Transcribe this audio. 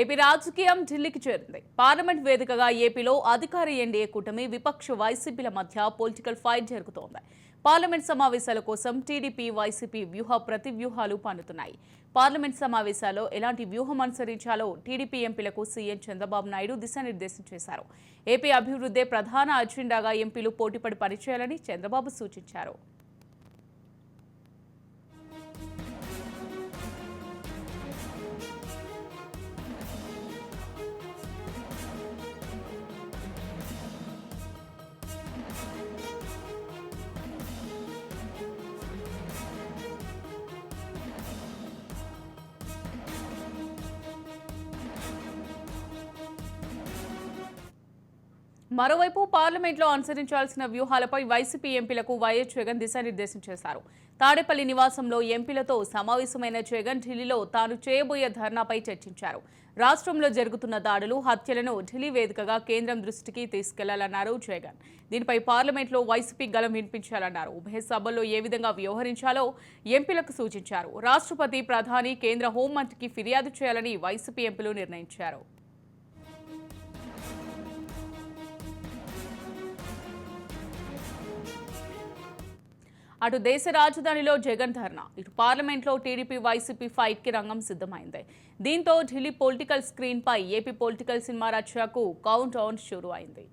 AP రాజకీయం ఢిల్లీకి చేరింది. పార్లమెంట్ వేదికగా ఏపీలో అధికార ఎన్డీఏ కూటమి విపక్ష వైసీపీల మధ్య పొలిటికల్ ఫైట్ జరుగుతోంది. పార్లమెంట్ సమావేశాల కోసం టీడీపీ వైసీపీ వ్యూహ ప్రతివ్యూహాలు పన్నుతున్నాయి. పార్లమెంట్ సమావేశాల్లో ఎలాంటి వ్యూహం అనుసరించాలో టీడీపీ ఎంపీలకు సీఎం చంద్రబాబు నాయుడు దిశానిర్దేశం చేశారు. ఏపీ అభివృద్ధే ప్రధాన అజెండాగా ఎంపీలు పోటీపడి పనిచేయాలని చంద్రబాబు సూచించారు. మరోవైపు పార్లమెంట్లో అనుసరించాల్సిన వ్యూహాలపై వైసీపీ ఎంపీలకు వైఎస్ జగన్ దిశానిర్దేశం చేశారు. తాడేపల్లి నివాసంలో ఎంపీలతో సమావేశమైన జగన్ ఢిల్లీలో తాను చేయబోయే ధర్నాపై చర్చించారు. రాష్ట్రంలో జరుగుతున్న దాడులు హత్యలను ఢిల్లీ వేదికగా కేంద్రం దృష్టికి తీసుకెళ్ళాలన్నారు జగన్. దీనిపై పార్లమెంట్లో వైసీపీ గలం వినిపించాలన్నారు. ఉభయ సభల్లో ఏ విధంగా వ్యవహరించాలో ఎంపీలకు సూచించారు. రాష్ట్రపతి ప్రధాని కేంద్ర హోంమంత్రికి ఫిర్యాదు చేయాలని వైసీపీ ఎంపీలు నిర్ణయించారు. అటు దేశ రాజధానిలో జగన్ ధర్నా ఇటు పార్లమెంట్లో టీడీపీ వైసీపీ ఫైట్కి రంగం సిద్ధమైంది. దీంతో ఢిల్లీ పొలిటికల్ స్క్రీన్ పై ఏపీ పొలిటికల్ సినిమా రచనకు కౌంట్ డౌన్ షురు అయింది